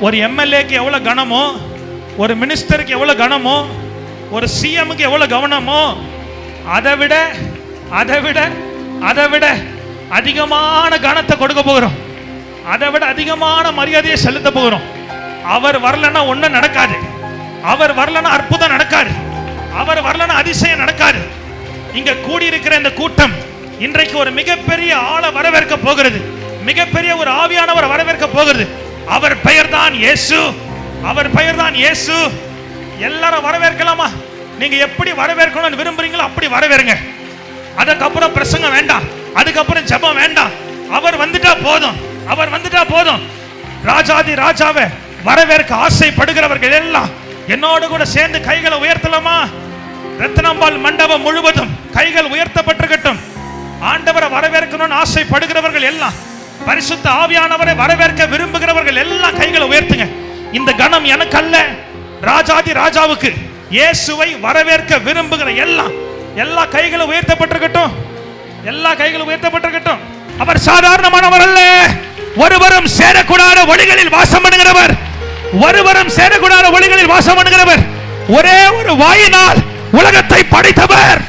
ஒரு எம்எல்ஏக்கு எவ்வளோ கனமோ ஒரு மினிஸ்டருக்கு எவ்வளோ கனமோ ஒரு சிஎம்க்கு எவ்வளோ கவனமோ அதை விட அதை விட அதை விட அதிகமான கனத்தை கொடுக்க போகிறோம். அதை விட அதிகமான மரியாதையை செலுத்த போகிறோம். அவர் வரலன்னா ஒன்றும் நடக்காது. அவர் வரலன்னா அற்புதம் நடக்காது. அவர் வரலன்னா அதிசயம் நடக்காது. இங்க கூடியிருக்கிற இந்த கூட்டம் இன்றைக்கு ஒரு மிகப்பெரிய ஆளை வரவேற்க போகிறது. மிகப்பெரிய ஒரு ஆவியானவர் வரவேற்க போகிறது. அவர் பெயர் தான் இயேசு. அவர் பெயர் தான் இயேசு. எல்லாரும் வரவேற்கலாமா? நீங்க எப்படி வரவேற்கணும்னு விரும்புறீங்களோ அப்படி வரவேறுங்க. அதுக்கப்புறம் பிரசங்கம் வேண்டாம். அதுக்கப்புறம் ஜெபம் வேண்டாம். அவர் வந்துட்டா போதும். அவர் வந்துட்டா போதும். ராஜாதி ராஜாவை வரவேற்க ஆசைப்படுகிறவர்கள் எல்லாம் என்னோடு கூட சேர்ந்து கைகளை உயர்த்தலாமா? ரத்னம்பால் மண்டபம் முழுவதும் கைகள் உயர்த்தப்பட்டிருக்கட்டும். ஆண்டவரை வரவேற்கணும்னு ஆசைப்படுகிறவர்கள் எல்லாம் பரிசுத்த ஆவியானவரை வரவேற்க விரும்புகிறவர்கள் எல்லாம் கைகளை உயர்த்துங்க. இந்த கணம் எனக்கு அல்ல ராஜாதி ராஜாவுக்கு இயேசுவை வரவேற்க விரும்புகிற எல்லாம் எல்லா கைகளும் உயர்த்தப்பட்டிருக்கட்டும். எல்லா கைகளும் உயர்த்தப்பட்டிருக்கட்டும். அவர் சாதாரணமானவர் அல்ல. ஒருவரும் சேரக்கூடாத ஒளிகளில் வாசம் பண்ணுகிறவர். ஒருவரும் சேரக்கூடாத ஒளிகளில் வாசம் பண்ணுகிறவர். ஒரே ஒரு வாயினால் உலகத்தை படைத்தவர்.